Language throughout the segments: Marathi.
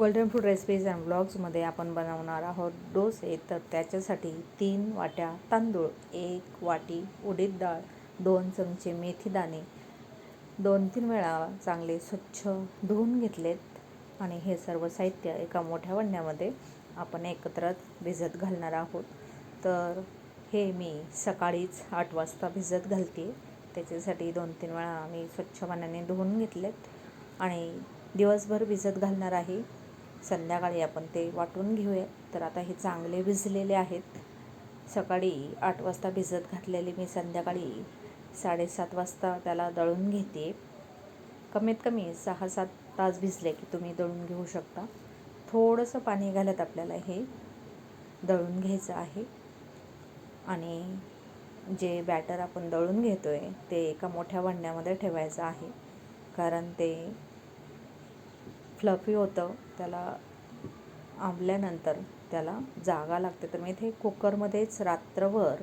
गोल्डन फूड रेसिपीज अँड ब्लॉग्समध्ये आपण बनवणार आहोत डोसे. तर त्याच्यासाठी तीन वाट्या तांदूळ एक वाटी उडीद डाळ दोन चमचे मेथीदाणे दोन तीन वेळा चांगले स्वच्छ धुवून घेतलेत. आणि हे सर्व साहित्य एका मोठ्या वंड्यामध्ये आपण एकत्र भिजत घालणार आहोत. तर हे मी सकाळीच आठ वाजता भिजत घालते. त्याच्यासाठी दोन तीन वेळा मी स्वच्छ पाण्याने धुवून घेतलेत. आणि दिवसभर भिजत घालणार आहे. संध्याकाळी आपण ते वाटून घेऊया. तर आता हे चांगले भिजलेले आहेत. सकाळी आठ वाजता भिजत घातलेले मी संध्याकाळी साडेसात वाजता त्याला दळून घेते. कमीत कमी सहा सात तास भिजले की तुम्ही दळून घेऊ शकता. थोडंसं पाणी घालत आपल्याला हे दळून घ्यायचं आहे. आणि जे बॅटर आपण दळून घेतो आहे ते एका मोठ्या भांड्यामध्ये ठेवायचं आहे. कारण ते फ्लफी होतं. त्याला आंबल्यानंतर त्याला जागा लागते. तर मी इथे कुकरमध्येच रात्रभर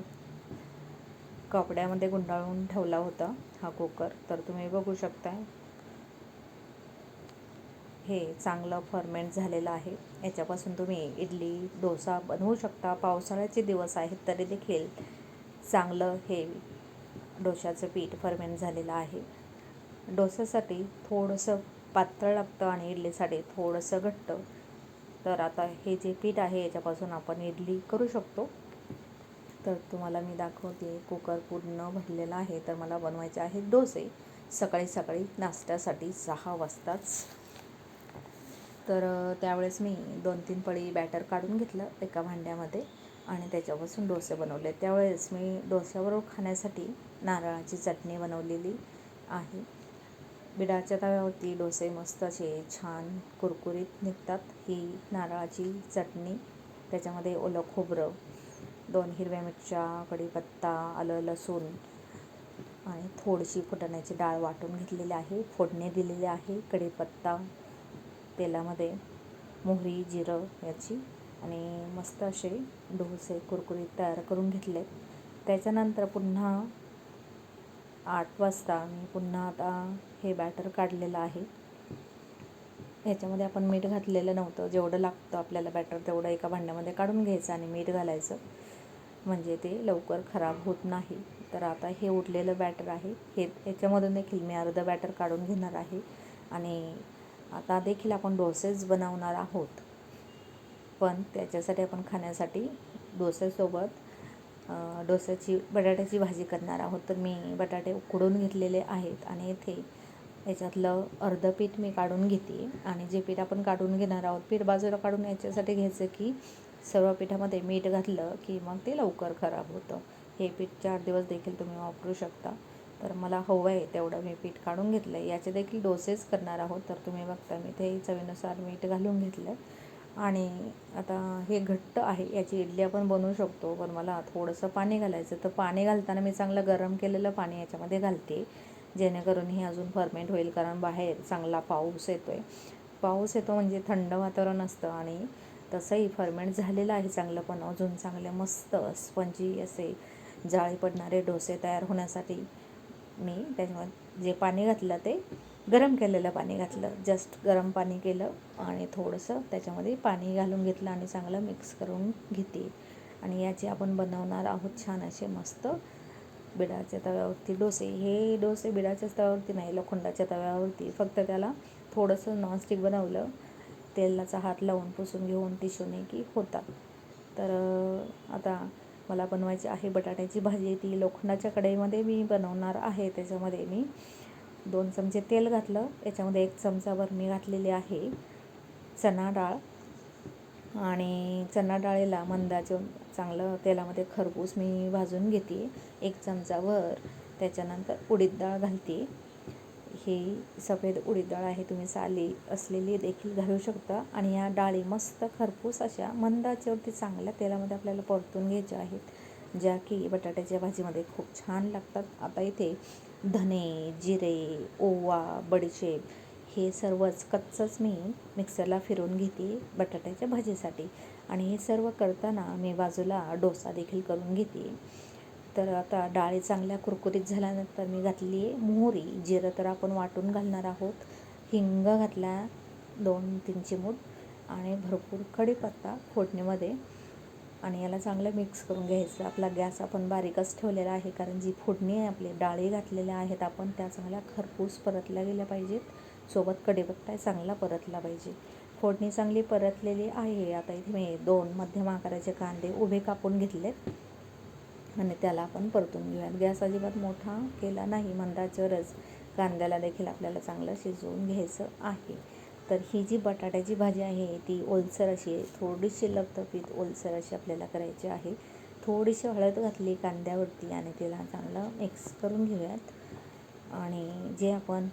कपड्यामध्ये गुंडाळून ठेवला होता हा कुकर. तर तुम्ही बघू शकताय हे चांगलं फर्मेंट झालेलं आहे. याच्यापासून तुम्ही इडली डोसा बनवू शकता. पावसाळ्याचे दिवस आहेत तरी देखील चांगलं हे डोशाचं पीठ फर्मेंट झालेलं आहे. डोस्यासाठी थोडंसं पातळ लागतं आणि इडलीसाठी थोडंसं घट्ट. तर आता हे जे पीठ आहे याच्यापासून आपण इडली करू शकतो. तर तुम्हाला मी दाखवते कुकर पूर्ण भरलेला आहे. तर मला बनवायचे आहे डोसे. सकाळी सकाळी नाश्त्यासाठी सहा वाजताच. तर त्यावेळेस मी दोन तीन पळी बॅटर काढून घेतलं एका भांड्यामध्ये आणि त्याच्यापासून डोसे बनवले. त्यावेळेस मी डोस्याबरोबर खाण्यासाठी नारळाची चटणी बनवलेली आहे. बिडाच्या तव्यावरती डोसे मस्त असे छान कुरकुरीत निघतात. ही नारळाची चटणी त्याच्यामध्ये ओलं खोबरं दोन हिरव्या मिरच्या कढीपत्ता आलं लसूण आणि थोडीशी फुटाण्याची डाळ वाटून घेतलेली आहे. फोडणी दिलेली आहे. कढीपत्ता तेलामध्ये मोहरी जिरं याची आणि मस्त असे डोसे कुरकुरीत तयार करून घेतले. त्याच्यानंतर पुन्हा आठ वाजता मी पुन्हा आता हे बॅटर काढलेलं आहे. ह्याच्यामध्ये आपण मीठ घातलेलं नव्हतं. जेवढं लागतं आपल्याला बॅटर तेवढं एका भांड्यामध्ये काढून घ्यायचं आणि मीठ घालायचं. म्हणजे ते लवकर खराब होत नाही. तर आता हे उठलेलं बॅटर आहे. हे याच्यामधून देखील मी अर्धं बॅटर काढून घेणार आहे. आणि आता देखील आपण डोसेच बनवणार आहोत. पण त्याच्यासाठी आपण खाण्यासाठी डोसेसोबत डोस्याची बटाट्याची भाजी करणार आहोत. तर मी बटाटे उकडून घेतलेले आहेत आणि इथे याच्यातलं अर्धं पीठ मी काढून घेते. आणि जे पीठ आपण काढून घेणार आहोत पीठ बाजूला काढून याच्यासाठी घ्यायचं की सर्व पिठामध्ये मीठ घातलं की मग ते लवकर खराब होतं. हे पीठ चार दिवस देखील तुम्ही वापरू शकता. तर मला हवं आहे तेवढं मी पीठ काढून घेतलं आहे याचे देखील डोसेस करणार आहोत. तर तुम्ही बघता मी ते चवीनुसार मीठ घालून घेतलं आहे आणि आता हे घट्ट आहे याची इडली आपण बनवू शकतो पण मला थोडंसं पाणी घालायचं. तर पाणी घालताना मी चांगलं गरम केलेलं पाणी याच्यामध्ये घालते जेणेकरून हे अजून फर्मेंट होईल कारण बाहेर चांगला पाऊस येतो आहे पाऊस येतो म्हणजे थंड वातावरण असतं आणि तसंही फर्मेंट झालेलं आहे चांगलं पण अजून चांगले मस्त स्पंजी असे जाळी पडणारे डोसे तयार होण्यासाठी मी त्याच्यामध्ये जे पाणी घातलं ते गरम केलेलं पाणी घातलं. जस्ट गरम पाणी केलं आणि थोडंसं त्याच्यामध्ये पाणी घालून घेतलं आणि चांगलं मिक्स करून घेते आणि याचे आपण बनवणार आहोत छान असे मस्त बिडाच्या तव्यावरती डोसे. हे डोसे बिडाच्याच तव्यावरती नाही लोखंडाच्या तव्यावरती. फक्त त्याला थोडंसं नॉनस्टिक बनवलं. तेलाचा हात लावून पुसून घेऊन टिशूने की होतात. तर आता मला बनवायची आहे बटाट्याची भाजी. ती लोखंडाच्या कढईमध्ये मी बनवणार आहे. त्याच्यामध्ये मी दोन चमचे तेल घातलं. याच्यामध्ये एक चमचाभर मी घातलेली आहे चणा डाळ. आणि चणा डाळीला मंदाचं चांगलं तेलामध्ये खरपूस मी भाजून घेते. एक चमचाभर त्याच्यानंतर उडीद डाळ घालते. ही सफेद उडीद डाळ आहे तुम्ही साली असलेली देखील घालू शकता. आणि या डाळी मस्त खरपूस अशा मंदाच्यावरती चांगल्या तेलामध्ये आपल्याला परतून घ्यायच्या आहेत. ज्या की बटाट्याच्या भाजीमध्ये खूप छान लागतात. आता इथे धने जिरे ओवा बडीशेप हे सर्वच कच्चंच मी मिक्सरला फिरवून घेते बटाट्याच्या भाजीसाठी. आणि हे सर्व करताना मी बाजूला डोसा देखील करून घेते. तर आता डाळी चांगल्या कुरकुरीत झाल्यानंतर मी घातली आहे मोहरी. जिरं तर आपण वाटून घालणार आहोत. हिंग घातला दोन तीन चिमूट आणि भरपूर कढीपत्ता फोडणीमध्ये. आणि याला चांगलं मिक्स करून घ्यायचं. आपला गॅस आपण बारीकच ठेवलेला आहे कारण जी फोडणी आहे आपली डाळी घातलेल्या आहेत आपण त्या चांगल्या खरपूस परतल्या गेल्या पाहिजेत. सोबत कढीपत्ता चांगला परतला पाहिजे. फोडणी चांगली परतलेली आहे. आता इथे मी दोन मध्यम आकाराचे कांदे उभे कापून घेतलेत. आणि त्याला आपण परतून घेऊयात. गॅस अजिबात मोठा केला नाही. मंदाच्यावरच कांद्याला देखील आपल्याला चांगलं शिजवून घ्यायचं आहे. तर ही जी बटाट्याची भाजी आहे ती ओलसर अशी आहे. थोडीशी लपतपीत ओलसर अशी आपल्याला करायची आहे. थोडीशी हळद घातली कांद्यावरती आणि तिला चांगलं मिक्स करून घेऊयात. आणि जे आपण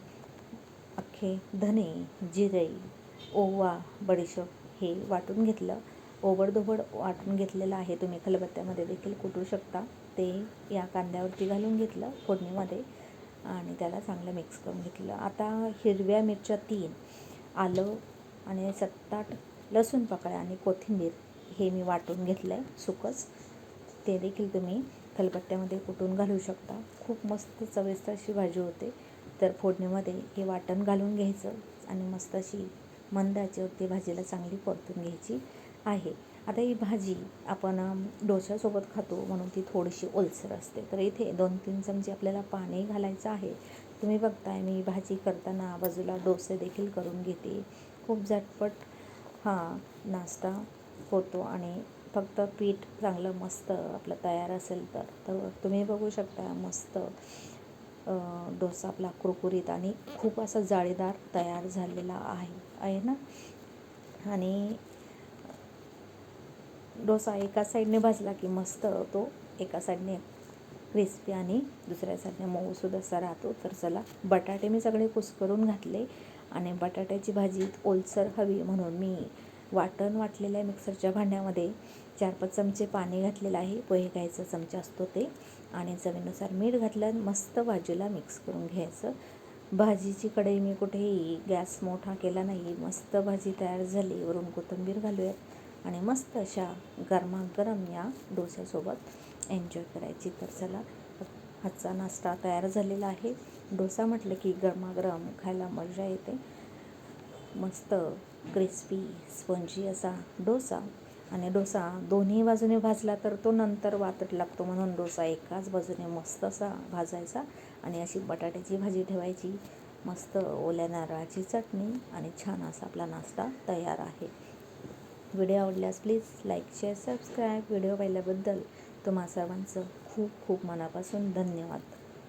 अख्खे धने जिरे ओवा बडीशोप हे वाटून घेतलं ओबडधोबड वाटून घेतलेलं आहे. तुम्ही खलबत्त्यामध्ये देखील कुटू शकता. ते या कांद्यावरती घालून घेतलं फोडणीमध्ये आणि त्याला चांगलं मिक्स करून घेतलं. आता हिरव्या मिरच्या तीन. आलं आणि सत्ताट लसूण पाकळ्या आणि कोथिंबीर हे मी वाटून घेतलं आहे सुकंच. ते देखील तुम्ही खलबत्त्यामध्ये कुटून घालू शकता. खूप मस्त चविष्ट अशी भाजी होते. तर फोडणीमध्ये हे वाटण घालून घ्यायचं आणि मस्त अशी मंद होती भाजीला चांगली परतून घ्यायची आहे. आता ही भाजी आपण डोश्यासोबत खातो म्हणून ती थोडीशी ओलसर असते. तर इथे दोन तीन चमचे आपल्याला पाणी घालायचं आहे. तुम्ही बघताय मी भाजी करताना बाजूला डोसे देखील करून घेते. खूप झटपट हा नाश्ता होतो आणि फक्त पीठ चांगलं मस्त आपलं तयार असेल तर. तर तुम्ही बघू शकता मस्त डोसा आपला कुरकुरीत आणि खूप असा जाळीदार तयार झालेला आहे आहे ना? आणि डोसा एका साईडने भाजला की मस्त तो एका साईडने क्रिस्पी आणि दुसऱ्या साईडने असा राहतो. तर चला बटाटे मी सगळे कुसकरून घातले आणि बटाट्याची भाजी ओलसर हवी म्हणून मी वाटण वाटलेल्या मिक्सरच्या भांड्यामध्ये. चार पाच चमचे पाणी घातलेलं आहे. पोहे घ्यायचा चमचा असतो ते. आणि चवीनुसार मीठ घातलं मस्त भाजीला मिक्स करून घ्यायचं. भाजीची कढई मी कुठेही गॅस मोठा केला नाही. मस्त भाजी तयार झाली. वरून कोथिंबीर घालूयात. आणि मस्त अशा गरमागरम या डोस्यासोबत एन्जॉय करायची. तर चला आजचा नाश्ता तयार झालेला आहे. डोसा म्हटलं की गरमागरम खायला मजा येते. मस्त क्रिस्पी स्पंजी असा डोसा. आणि डोसा दोन्ही बाजूने भाजला तर तो नंतर वातट लागतो म्हणून डोसा एकाच बाजूने मस्त असा भाजायचा. आणि अशी बटाट्याची भाजी ठेवायची. मस्त ओल्या नारळाची चटणी आणि छान असा आपला नाश्ता तयार आहे. व्हिडिओ आवडल्यास please like share subscribe. Video पाहिल्याबद्दल तुम्हा सर्वांचं खूप खूप मनापासून धन्यवाद.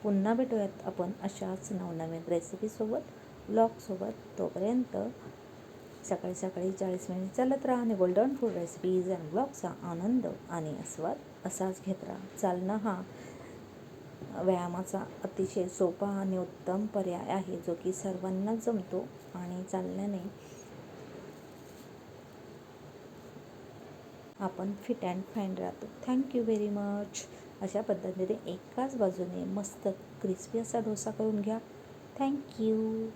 पुन्हा भेटूयात आपण अशाच नवनवीन रेसिपीसोबत ब्लॉगसोबत तोपर्यंत सकाळी सकाळी चाळीस मिनिट चालत राहा आणि गोल्डन फूड रेसिपीज अँड ब्लॉगचा आनंद आणि आस्वाद असाच घेत राहा. चालणं हा व्यायामाचा अतिशय सोपा आणि उत्तम पर्याय आहे जो की सर्वांना जमतो आणि चालण्याने आपण फिट अँड फाईन राहतो. थँक्यू व्हेरी मच अशा पद्धतीने एकाच बाजूने मस्त क्रिस्पी असा डोसा करून घ्या. थँक्यू